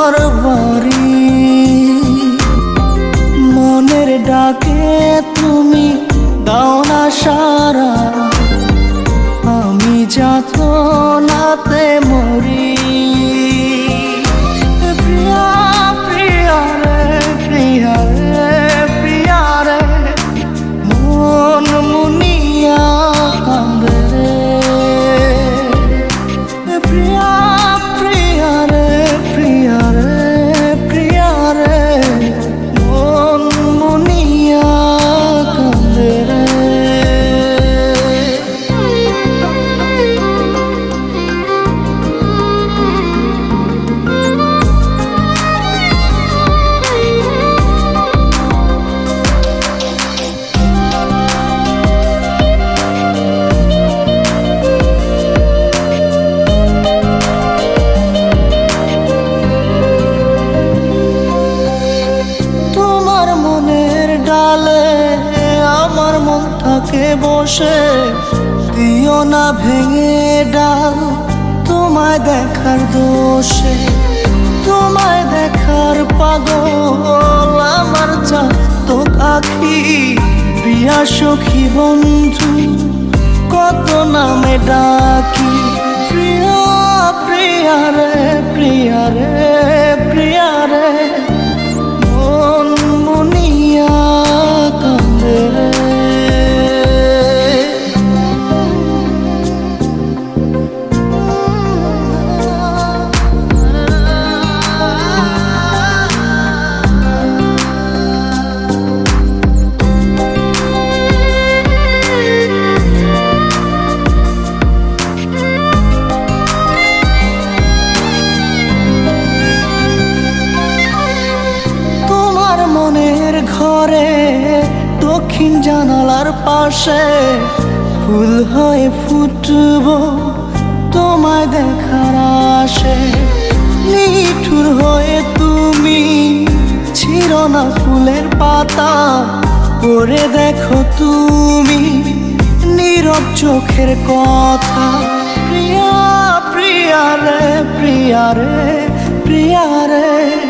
তোমার বাড়ি মনের ডাকে তুমি দাও না সারা। বসে দিও না ভেঙে ডাল। তোমায় দেখার দোষে, তোমায় দেখার পাগল। আমার তো আখি প্রিয়া সখী বন্ধু, কত নামে ডাকি। প্রিয়া প্রিয়া রে প্রিয়া রে প্রিয়া রে। দক্ষিণ জানালার পাশে ফুল হয়ে ফুটব তোমায় দেখার আসে নিঠুর হয়ে তুমি ছিল না ফুলের পাতা, পরে দেখো তুমি নীরব চোখের কথা। প্রিয়া প্রিয়া রে প্রিয়া রে প্রিয়া রে।